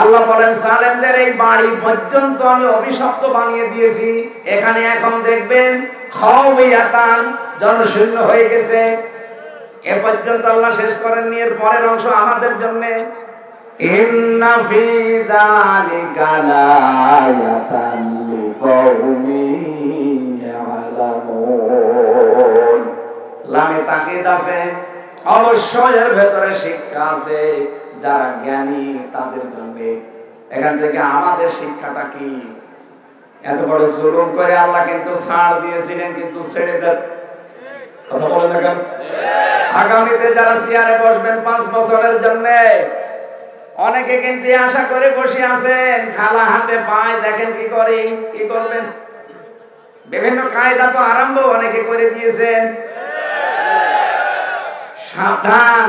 আল্লাহ বলেন সালেমদের এই বাড়ি পর্যন্ত আমি অভিশপ্ত বানিয়ে দিয়েছি। এখানে এখন দেখবেন খাওয়াতান জনশূন্য হয়ে গেছে। এ পর্যন্ত আল্লাহ শেষ করেননি। এর পরের অংশ আমাদের জন্য। অবশ্যই এর ভেতরে শিক্ষা আছে। যারা জ্ঞানী তাদের জন্য এখান থেকে আমাদের শিক্ষাটা কি? এত বড় জুলুম করে আল্লাহ কিন্তু ছাড় দিয়েছিলেন, কিন্তু ছেড়ে দেন। কথা বলেন না কেন? আগামীতে যারা চেয়ারে বসবেন পাঁচ বছরের জন্য, অনেকে কিন্তু আশা করে বসে আছেন থালা হাতে পায়, দেখেন কি করে, কি করবেন? বিভিন্ন কায়দা তো আরম্ভ অনেকে করে দিয়েছেন। সাবধান।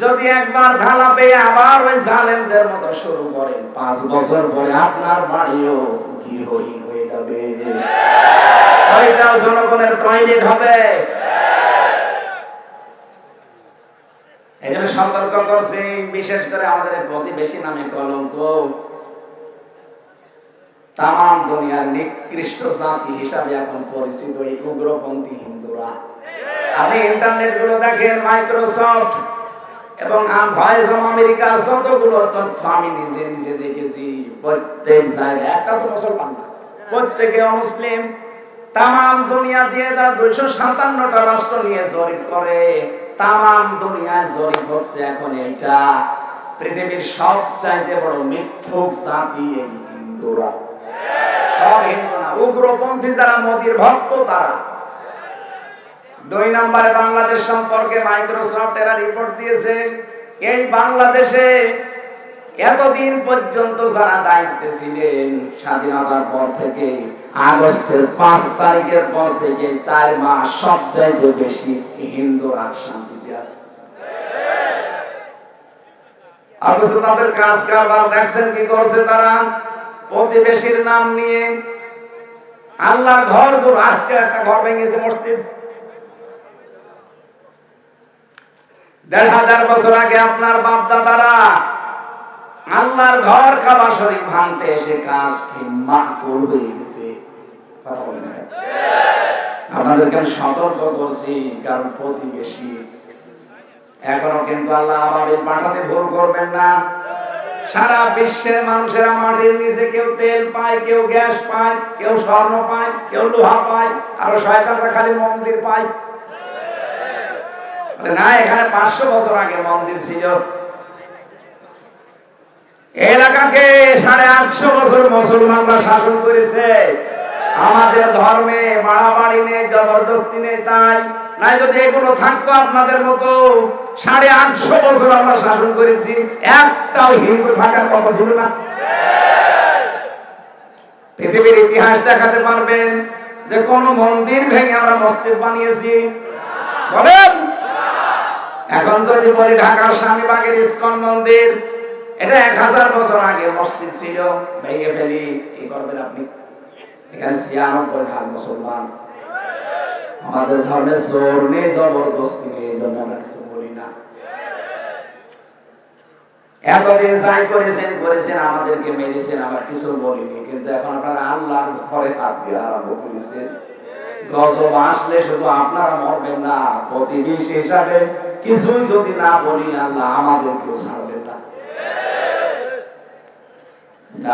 যদি একবার ধালা পেয়ে আবার ওই জালেমদের মতো শুরু করেন, পাঁচ বছর পরে আপনার বাড়িও কি হই হয়ে যাবে? ওইটাও জনগণের টয়লেট হবে? জন্য সতর্ক করছি, বিশেষ করে আমাদের প্রতিবেশী নামে কলঙ্ক। তাম দুনিয়ার নিকৃষ্ট জাতি হিসাবে এখন পরিচিত এই উগ্রপন্থী হিন্দুরা। আপনি ইন্টারনেটগুলো দেখেন মাইক্রোসফট এবং আমেরিকার যতগুলো তথ্য আমি নিজে নিজে দেখেছি, প্রত্যেক জায়গায়। একটা তো মুসলমান না। প্রত্যেকে অমুসলিম। তাম দুনিয়া দিয়ে তারা দুইশো সাতান্নটা রাষ্ট্র নিয়ে জরিপ করে। তাম দুনিয়ায় জরিপ হচ্ছে এখন এটা। পৃথিবীর সব চাইতে বড় মিথ্যুক জাতি হিন্দুরা। সব হিন্দু না, উগ্রপন্থী যারা মোদির ভক্ত তারা। দুই নম্বরে বাংলাদেশ সম্পর্কে মাইক্রোসফট এরা রিপোর্ট দিয়েছে। এই বাংলাদেশে এতদিন পর্যন্ত যারা দায়িত্বে ছিলেন, স্বাধীনতার পর থেকে, আগস্টের পাঁচ তারিখের পর থেকে চার মাস সবচাইতে বেশি হিন্দুরা শান্তিতে আছে। অথচ তাদের কাজ কারবার দেখছেন কি করছে তারা? প্রতিবেশীর নাম নিয়ে আল্লাহ ঘর আজকে একটা ঘর ভেঙেছে মসজিদ। হাজার বছর আগে আপনার বাপ দাদারা আল্লাহর ঘর কাবা শরীফ ভাঙতে এসে কাজ হয়ে গেছে। আপনাদেরকে আমি সতর্ক করছি? কারণ প্রতিবেশী। এখনও কিন্তু আল্লাহ আবাবিল পাঠাতে ভুল করবেন না। সারা বিশ্বের মানুষেরা মাটির নিচে কেউ তেল পায়, কেউ গ্যাস পায়, কেউ স্বর্ণ পায়, কেউ লোহা পায়, আরও শয়তানরা খালি মন্দির পায়। না, এখানে পাঁচশো বছর আগে মন্দির ছিল। এলাকাকে সাড়ে আটশো বছর মুসলমানরা শাসন করেছে। আমাদের ধর্মে বাড়াবাড়ি নেই, জবরদস্তি নেই, তাই নাই যদি এগুলো থাকতো আপনাদের মতো, সাড়ে আটশো বছর আমরা শাসন করেছি, একটাও হিন্দু থাকার কথা ছিল না। পৃথিবীর ইতিহাস দেখাতে পারবেন যে কোন মন্দির ভেঙে আমরা মসজিদ বানিয়েছি। বলেন! এখন যদি বলি ঢাকার স্বামীবাগের ইস্কন মন্দির, এটা এক হাজার বছর আগে মসজিদ ছিল, ভেঙে ফেলি কি করবেন আপনি। এখানে ছিয়ানব্বই ভাগ মুসলমান। আমাদের ধর্মে জোর নেই, জবরদস্তি নেই, এই জন্য আমরা কিছু বলি না। এতদিন যাই করেছেন করেছেন, আমাদেরকে মেরেছেন আবার কিছু বলিনি, কিন্তু এখন আপনারা আল্লাহর ঘরে হাত দিয়ে আরম্ভ করেছেন। গজব আসলে শুধু আপনারা মরবেন না, প্রতিবেশী হিসাবে কিছুই যদি না বলি, আল্লাহ আমাদেরকেও ছাড়বেন না।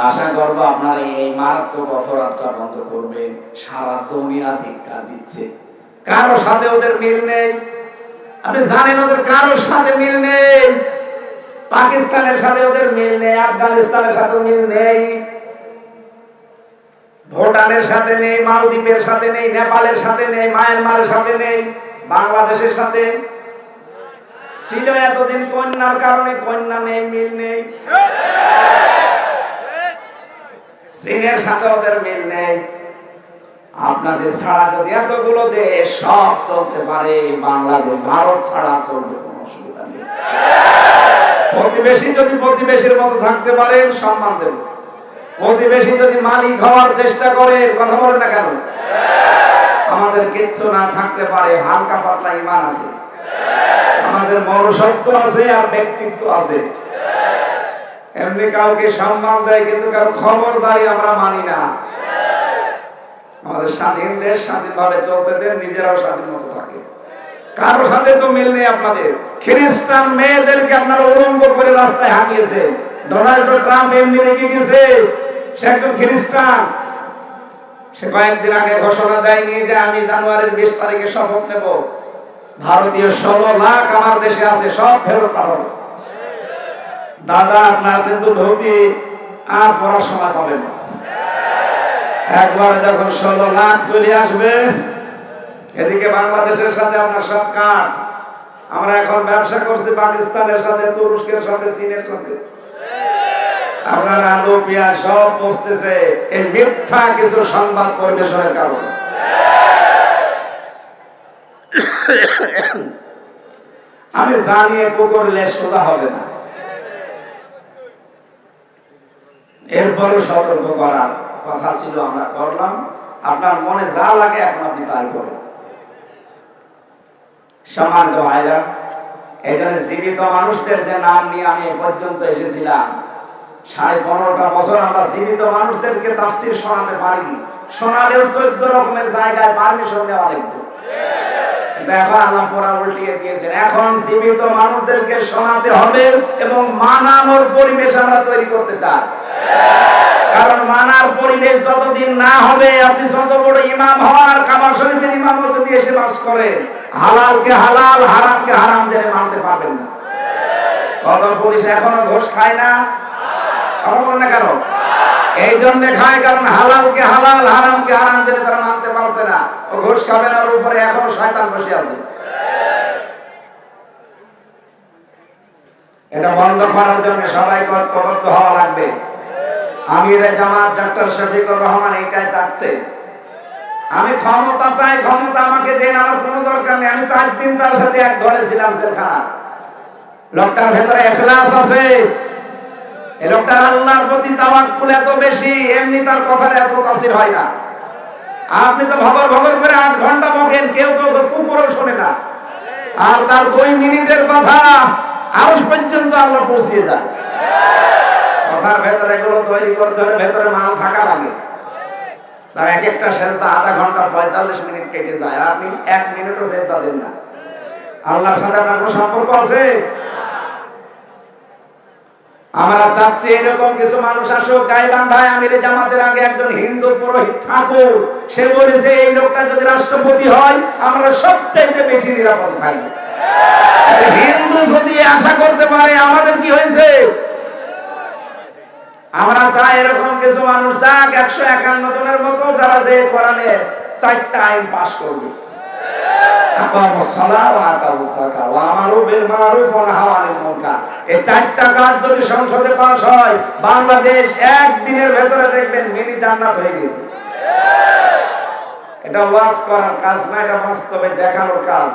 আশা করব আপনারা এই মারাত্মক অপরাধটা বন্ধ করবেন। সারা দুনিয়া ধিক্কার দিচ্ছে। কারও সাথে ওদের মিল নেই। আপনি জানেন ওদের কারোর সাথে মিল নেই। পাকিস্তানের সাথে ওদের মিল নেই, আফগানিস্তানের সাথে মিল নেই। ভুটানের সাথে নেই, মালদ্বীপের সাথে নেই, নেপালের সাথে নেই, মায়ানমারের সাথে নেই, বাংলাদেশের সাথে ছিল এতদিন কন্যার কারণে, কন্যা নেই, মিল নেই। চীনের সাথে ওদের মিল নেই। আপনাদের ছাড়া যদি এতগুলো দেশ সব চলতে পারে বাংলাদেশ ভারত ছাড়া চলবে, কোনো অসুবিধা নেই। প্রতিবেশী যদি প্রতিবেশীর মতো থাকতে পারেন, সম্মান দেব। প্রতিবেশী যদি মালিক হওয়ার চেষ্টা করে কথা বলেন না কেন? আমাদের কিচ্ছু না থাকতে পারে, হালকা পাতলা ইমান আছে। আমাদের মনুষ্যত্ব আছে আর ব্যক্তিত্ব আছে। এমনি কাউকে সম্মান দেয় কিন্তু কারও খবরদারি আমরা মানি না। আমাদের স্বাধীন দেশ স্বাধীনভাবে চলতে দেন, নিজেরাও স্বাধীন মতো থাকে। কারও সাথে তো মিল নেই আপনাদের। খ্রিস্টান মেয়েদেরকে আপনারা উলঙ্গ করে রাস্তায় হাঁটিয়েছে ডোনাল্ড ট্রাম্প এমনি রেখে গেছে, সে একজন খ্রিস্টান। সে কয়েকদিন আগে ঘোষণা দেয়নি যে আমি জানুয়ারির বিশ তারিখে শপথ নেব। ভারতীয় ষোলো লাখ আমার দেশে আছে, সব ফেরত পাঠাবো দাদা, আপনার কিন্তু ধুতি, আর পড়ার সময় পাবেন না একবার যখন ষোলো লাখ চলে আসবে, এদিকে বাংলাদেশের সাথে আপনার সব কাঠ আমরা এখন ব্যবসা করছি পাকিস্তানের সাথে, তুরস্কের সাথে, চীনের সাথে। আপনার আলু, পেঁয়াজ সব বসতেছে। এই মিথ্যা কিছু সংবাদ পরিবেশনের কারণে। আমি জানি এ পুকুর লেশ সোজা হবে না। এরপরও সতর্ক করার কথা ছিল, আমরা করলাম। আপনার মনে যা লাগে এখন আপনি তাই করেন। সম্মানিত ভাইরা, এখানে জীবিত মানুষদের যে নাম নিয়ে আমি এ পর্যন্ত এসেছিলাম, সাড়ে পনেরোটা বছর আমরা জীবিত মানুষদেরকে তাফসির শোনাতে পারিনি। শোনালেও চোদ্দ রকমের জায়গায় পারমিশন নেওয়া লাগতো আল্লাহ পোড়া উল্টিয়ে দিয়েছেন। এখন জীবিত মানুষদেরকে শোনাতে হবে এবং মানানোর পরিবেশ আমরা তৈরি করতে চাই। কারণ মানার পরিবেশ যতদিন না হবে, আপনি যত বড় ইমাম হওয়ার কাবার শরীফের ইমামও যদি এসে বাস করে, হালালকে হালাল, হারামকে হারাম জেনে মানতে পারবেন না। কত পুলিশ এখনও ঘোষ খায় না। কথা বলেন না কেন? এই জন্য খায় কারণ হালালকে হালাল, হারামকে হারাম জেনে তারা মানতে পারছে না। ও ঘোষ খাবে না উপরে এখনও শয়তান বসে আছে। এটা বন্ধ করার জন্য সবাই ঐক্যবদ্ধ হওয়া লাগবে। আমিরে জামাত ডক্টর শফিকুর রহমান এইটাই চাচ্ছে। আমি ক্ষমতা চাই, ক্ষমতা আমাকে দেন, আমার কোনো দরকার নেই। আমি চার দিন তার সাথে এক ঘরে ছিলাম সেখানে। লোকটার ভেতরে এখলাস আছে। এই লোকটার আল্লাহর প্রতি তাওয়াক্কুল এত বেশি, এমনি তার কথার এত তাসির হয় না। আপনি তো ভগর ভগর করে আট ঘণ্টা বকেন, কেউ তো কুকুরও শোনে না। আর তার দুই মিনিটের কথা আরও পর্যন্ত আল্লাহ পৌঁছিয়ে যায়। কথার ভেতরে এগুলো তৈরি করতে হলে ভেতরে মাল থাকা লাগে। তার এক একটা সেজদা আধা ঘণ্টা, পঁয়তাল্লিশ মিনিট কেটে যায়। আপনি এক মিনিটও সেজদা দেন না। আল্লাহর সাথে আপনার কোনো সম্পর্ক আছে? আমরা চাচ্ছি এরকম কিছু মানুষ আসুক, গাইবান্ধায় আমিরে জামাতের আগে একজন হিন্দু পুরোহিত ঠাকুর, সে বলেছে এই লোকটা যদি রাষ্ট্রপতি হয়, আমরা সবচাইতে বেশি নিরাপদে থাকব হিন্দু যদি আশা করতে পারে, আমাদের কি হয়েছে? আমরা চাই এরকম কিছু মানুষ যাক, একশো একান্ন জনের মতো যারা যে কোরআনের চারটা আইন পাশ করবে। যদি সংসদে পাশ হয়, বাংলাদেশ একদিনের ভেতরে দেখবেন মিনি জান্নাত হয়ে গেছে। এটা ওয়াজ করার কাজ না, এটা বাস্তবে দেখানোর কাজ।